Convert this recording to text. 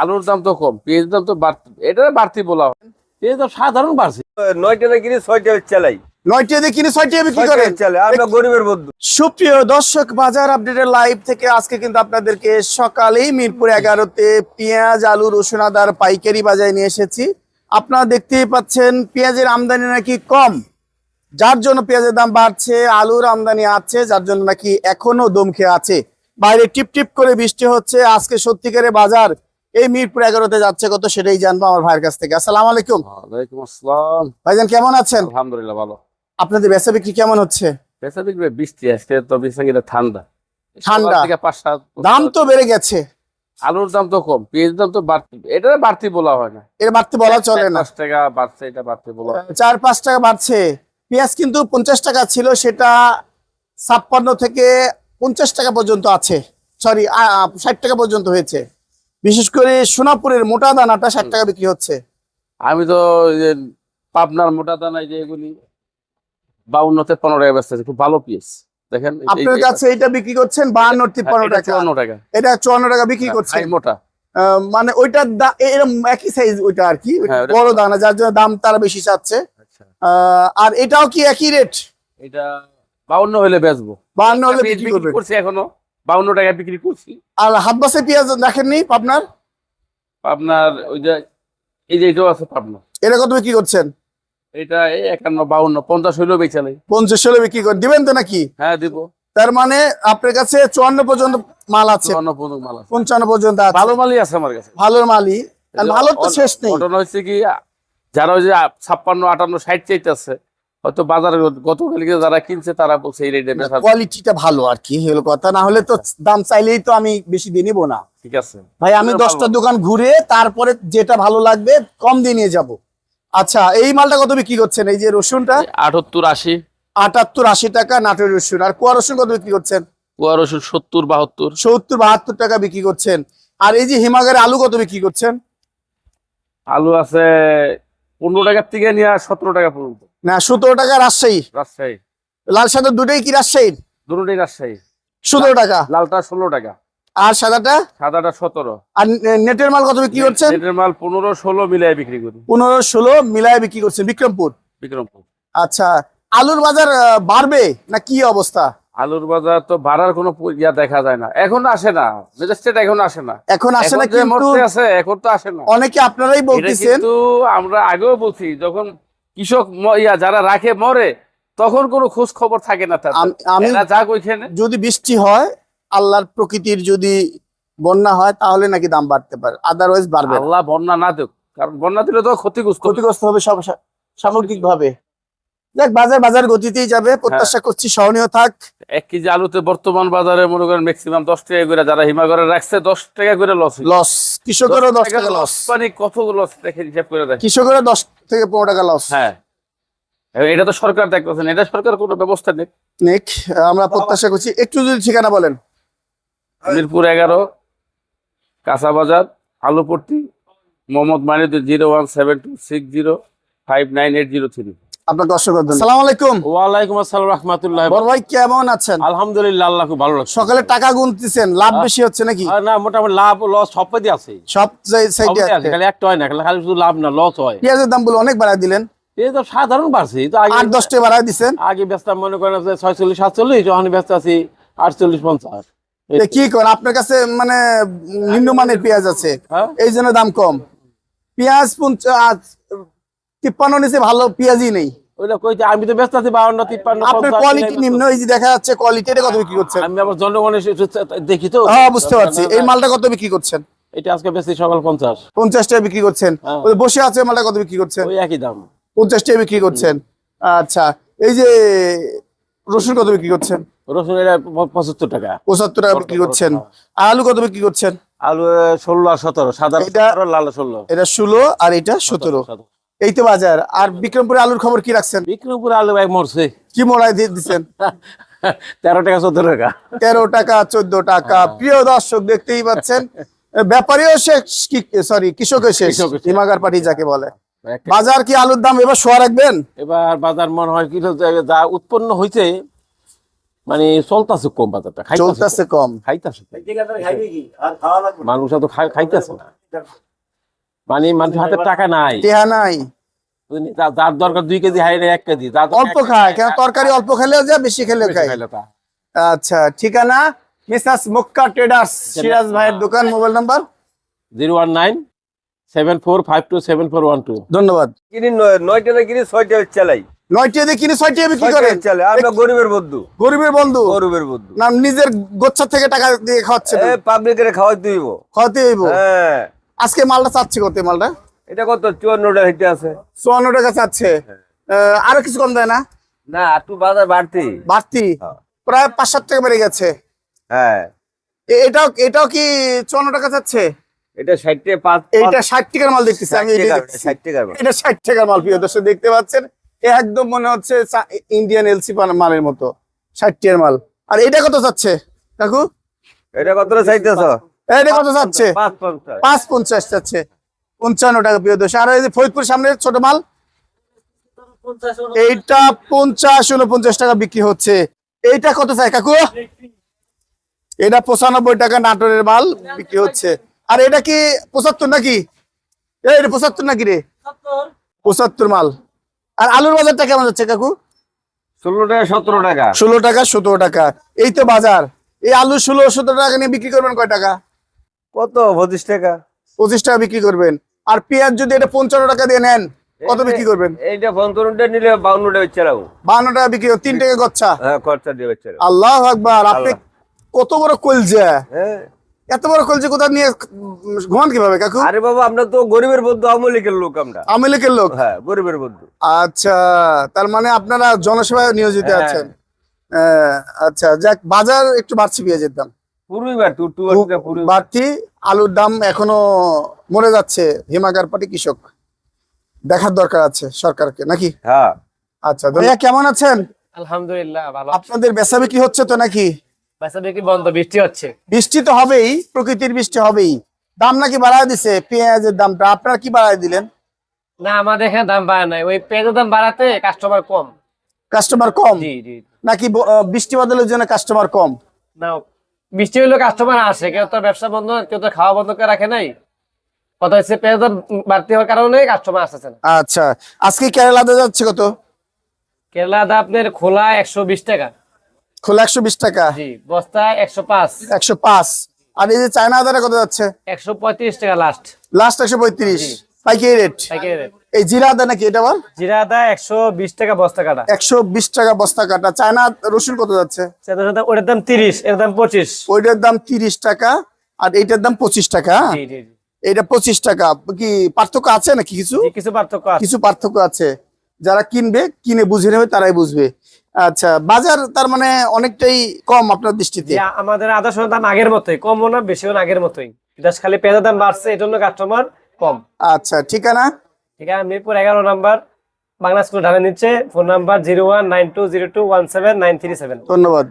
আলুর দাম তো কম পেঁয়াজের দাম তো বাড়তি এটা বাড়তি বলা হয়। এই তো সাধারণ বাড়ছে। নয়টা কিনে ছয়টা চালাই। সুপ্রিয় দর্শক বাজার আপডেটের লাইভ থেকে আজকে কিন্তু আপনাদেরকে সকালেই মিরপুর এগারোতে পেঁয়াজ আলু রসুন আদার পাইকারি বাজারে নিয়ে এসেছি। আপনারা দেখতেই পাচ্ছেন পেঁয়াজের আমদানি নাকি কম। যার জন্য পেঁয়াজের দাম বাড়ছে আলুর আমদানি আছে যার জন্য নাকি এখনও দম খেয়ে আছে। বাইরে টিপ টিপ করে বৃষ্টি হচ্ছে আজকে সত্যিকারের বাজার এই মিরপুর এগারোতে যাচ্ছে কত সেটাই জানব আমার ভাইয়ের কাছ থেকে। আসসালামু আলাইকুম। ওয়ালাইকুম আসসালাম। ভাইজান কেমন আছেন? আলহামদুলিল্লাহ ভালো। আপনাদের বেচা বিক্রি কেমন হচ্ছে? পেশা দেখবে বৃষ্টি আজকে তো বিছাঙ্গিটা ঠান্ডা। ঠান্ডা। সকাল থেকে পাঁচ সাত দাম তো বেড়ে গেছে। আলুর দাম তো কম পেঁয়াজের দাম তো বাড়তি। এটা বাড়তি বলা হয় না। বাড়তে বলা চলে চার না। পাঁচ টাকা বাড়ছে এটা বাড়তি বলা চার পাঁচ টাকা বাড়ছে। পেঁয়াজ কিন্তু পঞ্চাশ টাকা ছিল সেটা ছাপ্পান্ন থেকে পঞ্চাশ টাকা পর্যন্ত আছে। সরি ষাট টাকা পর্যন্ত হয়েছে। বিশেষ করে সোনাপুরের মোটা দানাটা ষাট টাকা বিক্রি হচ্ছে। আমি তো পাবনার মোটা দানায় যে এগুলি বাউন্ন তেপ্পান্ন টাকা ব্যস্ত আছে খুব ভালো পিস দেখেন আপনার কাছে এটা বিক্রি করছেন বাহান্ন তিপ্পান্ন টাকা। চুয়ান্ন টাকা। এটা চুয়ান্ন টাকা বিক্রি করছেন। মোটা। আহ, মানে ওইটার এরকম একই সাইজ ওইটা আর কি হ্যাঁ, বড় দানা যার জন্য দাম তারা বেশি চাচ্ছে। আচ্ছা। আর এটাও কি একই রেট এটা বাউন্ন হলে বেচবো। বাহান্ন হলে বিক্রি করছি এখনও। বাউন্ন টাকা বিক্রি করছি। আর হাত বাসে পেঁয়াজ দেখেননি আপনার আপনার ওই যে এই যে এটাও আছে পাবনা এটা কত বিক্রি করছেন? এটা একান্ন বাউন্ন পঞ্চাশ হইলেও পঞ্চাশ বিক্রি দিবেন তো নাকি? হ্যাঁ দিব। তার মানে আপনার কাছে চুয়ান্ন পর্যন্ত মাল আছে। মাল পঞ্চান্ন পর্যন্ত ভালো মালই আছে আমার কাছে। ভালোর মালই। ভালো তো শেষ নেই। ঘটনা হচ্ছে কি যারা ওই যে ছাপ্পান্ন আটান্ন ষাট চাইতেছে হয়তো বাজারে গতকালকে যারা কিনছে তারা বলছে এই রেটে কোয়ালিটিটা ভালো আর কি হলো কথা। না হলে তো দাম চাইলেই তো আমি বেশি দিয়ে নিবো না। ঠিক আছে। ভাই আমি। দশটা দোকান ঘুরে তারপরে যেটা ভালো লাগবে কম দিয়ে নিয়ে যাব। আচ্ছা এই মালটা কত বিক্রি করছেন? এই যে রসুনটা? আটাত্তর আশি। আটাত্তর আশি টাকা নাটোর রসুন। আর কুয়া রসুন কত বিক্রি করছেন? কুয়া রসুন সত্তর বাহাত্তর। সত্তর বাহাত্তর টাকা বিক্রি করছেন। আর এই যে হিমাগারের আলু কত বিক্রি করছেন? আলু আছে পনেরো টাকার থেকে নিয়ে সতেরো টাকা পর্যন্ত। না সতেরো টাকা রাজশাহী। রাজশাহী। লাল সাদা দুটোই কি রাজশাহী দুটোটাই রাজশাহী। সতেরো টাকা। লালটা ষোলো টাকা। আর সাদাটা? সাদাটা সতেরো। আর নেটের মাল কত বিক্রি করছেন? নেটের মাল পনেরো ষোলো মিলাই বিক্রি করি। পনেরো ষোলো মিলায় বিক্রি করছেন বিক্রমপুর? বিক্রমপুর। আচ্ছা আলুর বাজার বাড়বে না কি অবস্থা? আলুর বাজার তো বাড়ার কোনো ইয়া দেখা যায় না। এখন আসে না। এখন আসে না। এখন আসে না কিন্তু আছে এখন তো আসে না। অনেকে আপনারাই বলতেছেন কিন্তু আমরা আগেও বলছি যখন কৃষক ইয়া যারা রাখে মরে তখন কোনো খোঁজ খবর থাকে না তাদের। আমি যাক ওইখানে যদি বৃষ্টি হয় আল্লাহর প্রকৃতির যদি বন্যা হয় তাহলে নাকি দাম বাড়তে পারে। আদারওয়াইজ বাড়বে আল্লাহ বন্যা না দেখ কারণ বন্যা দিলে তো ক্ষতিগ্রস্ত ক্ষতিগ্রস্ত হবে সব সামগ্রিক ভাবে দেখ বাজার বাজার গতিতেই যাবে প্রত্যাশা করছি সহনীয় থাক। এক কেজি আলুতে বর্তমান বাজারে মনে করেন ম্যাক্সিমাম দশ টাকা করে যারা হিমাগরে রাখছে দশ টাকা করে লস লস কৃষকেরও দশ টাকা লস মানে কত লস দেখে হিসাব করে দেখ কৃষকেরও দশ থেকে পনেরো টাকা লস হ্যাঁ। এটা তো সরকার দেখতেছেন এটা সরকার কোনো ব্যবস্থা নেই। নেক আমরা প্রত্যাশা করছি। একটু যদি ঠিকানা বলেন। মিরপুর এগারো কাঁচা বাজার Alupatti Mohammad Manid zero one seven two six zero five nine eight zero three. সালাম আলাইকুম। ওয়ালাইকুম আসসালাম রহমতুল্লাহ। বড় ভাই কেমন আছেন? আলহামদুলিল্লাহ আল্লাহ খুব ভালো লাগছে। সকালে টাকা গুনতেছেন লাভ বেশি হচ্ছে নাকি? না মোটামুটি লাভ লস সবই আছে। সব সাইডে আছে আছে। খালি একটা হয় না খালি খালি শুধু লাভ না লস হয়। পেঁয়াজের দাম বলে অনেক বাড়ায় দিলেন। এই তো সাধারণ বাড়ছে তো আগে আট দশটা বাড়ায় দিচ্ছেন আগে ব্যস্ত মনে করেন যে ছয়চল্লিশ সাতচল্লিশ যখন ব্যস্ত আছি আটচল্লিশ পঞ্চাশ। কি করেন আপনার কাছে মানে নিম্নমানের পেঁয়াজ আছে। হ্যাঁ? এই জন্য দাম কম। পেঁয়াজ পঞ্চাশ তিপ্পান্ন নিচে ভালো পেঁয়াজই নেই। আমি তো ব্যস্ত আছি বাউন্ন তিপ্পান্ন আপনার কোয়ালিটি নিম্ন এই যে দেখা যাচ্ছে কোয়ালিটি এটা কত বিক্রি করছেন? আমি আবার জনগণের সে- সে- দেখি তো। হ্যাঁ বুঝতে পারছি। এই মালটা কত বিক্রি করছেন? এটা আজকে বেশি সকাল পঞ্চাশ। পঞ্চাশ টাকা বিক্রি করছেন। হ্যাঁ। ওই বসে আছে মালটা কত বিক্রি করছেন? ওই একই দাম। পঞ্চাশ টাকা বিক্রি করছেন। আচ্ছা এই যে রসুন কত বিক্রি করছেন? রসুন এটা পঁচাত্তর টাকা। পঁচাত্তর টাকা বিক্রি করছেন। আলু কত বিক্রি করছেন? আলু ষোলো আর সতেরো সাদা লাল ষোলো। এটা ষোলো আর এটা সতেরো। এই তো বাজার। আর বিক্রমপুরে আলুর খবর কি রাখছেন? বিক্রমপুরে আলু ভাই মরছে। কি মোড়ায় দিয়ে দিচ্ছেন তেরো টাকা চোদ্দ টাকা। তেরো টাকা চোদ্দ টাকা। প্রিয় দর্শক দেখতেই পাচ্ছেন ব্যাপারীও শেষ সরি কৃষকের শেষ হিমাগার পাটি যাকে বলে। বাজার কি আলুর দাম এবার শোয়া রাখবেন? এবার বাজার মনে হয় কি যা উৎপন্ন হয়েছে মানে চলতেছে কম বাজারটা খাইতেছে চলতেছে কম। খাইতেছে। মানুষ তো খাইতেছে না। মানে মানুষের হাতে টাকা নাই। টেহা নাই। যার দরকার দুই কেজি হাই এক কেজি অল্প খায় কেন তরকারি অল্প খেলেও যায় বেশি খেলেও খায়। আচ্ছা ঠিকানা মিসাস মুক্কা ট্রেডার্স সিরাজ ভাইয়ের দোকান mobile number? Zero one nine seven four five two seven four one two. ধন্যবাদ। কিনি নয়- নয়টাতে কিনি ছয়টা চালাই। নয়টি দিয়ে কিনে ছয়টি বিক্রি করেন। চালাই আমরা গরিবের বন্ধু। গরিবের বন্ধু। গরিবের বন্ধু। না নিজের গোচ্ছা থেকে টাকা দিয়ে খাওয়াচ্ছে এ পাবলিকের খাওয়াই দিব খাওয়াতে হইব। হ্যাঁ। আজকে মালটা চাচ্ছে কত মালটা? এটা কত? চুয়ান্নটা হিটে আছে। চুয়ান্ন টাকা চাচ্ছে। আহ, আরও কিছু কম দেয় না? না একটু বাজার বাড়তি। বাড়তি? হ্যাঁ। প্রায় পাঁচ সাত টাকা বেড়ে গেছে। হ্যাঁ। এটাও এটাও কি চুয়ান্ন টাকা চাচ্ছে? এটা ষাটটে পাঁচ এইটা ষাট টাকার মাল দেখতেছি আমি। ষাট টাকার। এটা ষাট টাকার মাল প্রিয় দর্শক দেখতে পাচ্ছেন? এ একদম মনে হচ্ছে ইন্ডিয়ান এলসি মালের মতো। ষাট টাকার মাল। আর এটা কত চাচ্ছে? কাকু? এটা কতটা চাইতেছ? এটা কত চাচ্ছে পাঁচ পঞ্চাশ চাচ্ছে পঞ্চান্ন টাকা প্রিয় দর্শক। আর এই যে ফরিদপুর সামনে ছোট মাল এইটা পঞ্চাশ উনপঞ্চাশ টাকা বিক্রি হচ্ছে। এইটা কত চাই কাকু? এটা পঁচানব্বই টাকা নাটোরের মাল বিক্রি হচ্ছে। আর এটা কি পঁচাত্তর নাকি? এটা পঁচাত্তর নাকি রে? পঁচাত্তর মাল। আর আলুর বাজারটা কেমন যাচ্ছে কাকু? ষোলো টাকা সতেরো টাকা। ষোলো টাকা সতেরো টাকা। এই তো বাজার। এই আলু ষোলো সতেরো টাকা নিয়ে বিক্রি করবেন কয় টাকা? কত? পঁচিশ টাকা। পঁচিশ টাকা বিক্রি করবেন। আর পেঁয়াজ যদি এটা পঞ্চান্ন টাকা দিয়ে নেন কত বিক্রি করবেন? এইটা পঞ্চান্নটা নিলে বাউন্নটা চালাবো বান্ন টাকা বিক্রি তিন টাকা হ্যাঁ খরচা দিয়ে চালাবো আল্লাহ আকবার। আপনি কত বড় কলজা? হ্যাঁ। এত বড় কলজা কোথা নিয়ে ঘুমান কীভাবে কাকু? আরে বাবা আমরা তো গরিবের বন্ধু আওয়ামী লীগের লোক আমরা। আওয়ামী লীগের লোক? হ্যাঁ গরিবের বন্ধু। আচ্ছা তার মানে আপনারা জনসেবায় নিয়োজিত হ্যাঁ। আছেন। আচ্ছা যাক বাজার একটু বাড়ছে পেঁয়াজের দাম। বাড়তি আলুর দাম এখনও মরে যাচ্ছে হিমাগার পাটি কৃষক দেখার দরকার আছে সরকারকে নাকি? হ্যাঁ। আচ্ছা ভাইয়া কেমন আছেন? আলহামদুলিল্লাহ ভালো আপনাদের বেচা বিক্রি হচ্ছে তো নাকি? বেচা বিক্রি বন্ধ বৃষ্টি হচ্ছে। বৃষ্টি তো হবেই প্রকৃতির বৃষ্টি হবেই। দাম নাকি বাড়ায় দিছে? পেঁয়াজের দামটা আপনারা কি বাড়ায় দিলেন? না আমাদের এখানে দাম বাড়া নাই। ওই পেঁয়াজের দাম বাড়াতে কাস্টমার কম। কাস্টমার কম? জি জি। নাকি বৃষ্টি বদলের জন্য কাস্টমার কম? না বৃষ্টি হইল কাস্টমার আসে কেউ তো ব্যবসা বন্ধ কেউ তো খাওয়া বন্ধ করে রাখে নাই। কথা হচ্ছে পেঁয়াজ বাড়তি হওয়ার কারণে কাস্টমার আসতেছে না। আচ্ছা আজকে কেরালাতে যাচ্ছে কত? কেরলা দা আপনার খোলা একশো বিশ টাকা। খোলা একশো বিশ টাকা? জি বস্তা একশো পাঁচ। একশো পাঁচ। আর এই যে চায়না আদারে কত যাচ্ছে? একশো পঁয়ত্রিশ টাকা লাস্ট লাস্ট একশো পঁয়ত্রিশ। পাইকারি রেট পাইকারি রেট এই জিরা আদা নাকি এটা আবার? জিরা আদা একশো বিশ টাকা বস্তা কাটা। একশো বিশ টাকা বস্তা কাটা। চায়না রসুন কত যাচ্ছে? ওটার দাম তিরিশ এর দাম পঁচিশ। ওইটার দাম তিরিশ টাকা আর এইটার দাম পঁচিশ টাকা হ্যাঁ? জি জি এটা পঁচিশ টাকা। কি পার্থক্য আছে নাকি কিছু? কিছু পার্থক্য আছে। কিছু পার্থক্য আছে। যারা কিনবে কিনে বুঝে নেবে তারাই বুঝবে। আচ্ছা বাজার তার মানে অনেকটাই কম আপনার দৃষ্টিতে? আমাদের আদা সোনার দাম আগের মতোই কমও না বেশিও না আগের মতোই। খালি পেঁয়াজের দাম বাড়ছে এই জন্য কাস্টমার কম। আচ্ছা ঠিকানা? ঠিক আছে? মিরপুর এগারো নাম্বার, বাংলা স্কুল ঢাকা নিচ্ছে। Phone number zero one nine two zero two one seven nine three seven. ধন্যবাদ।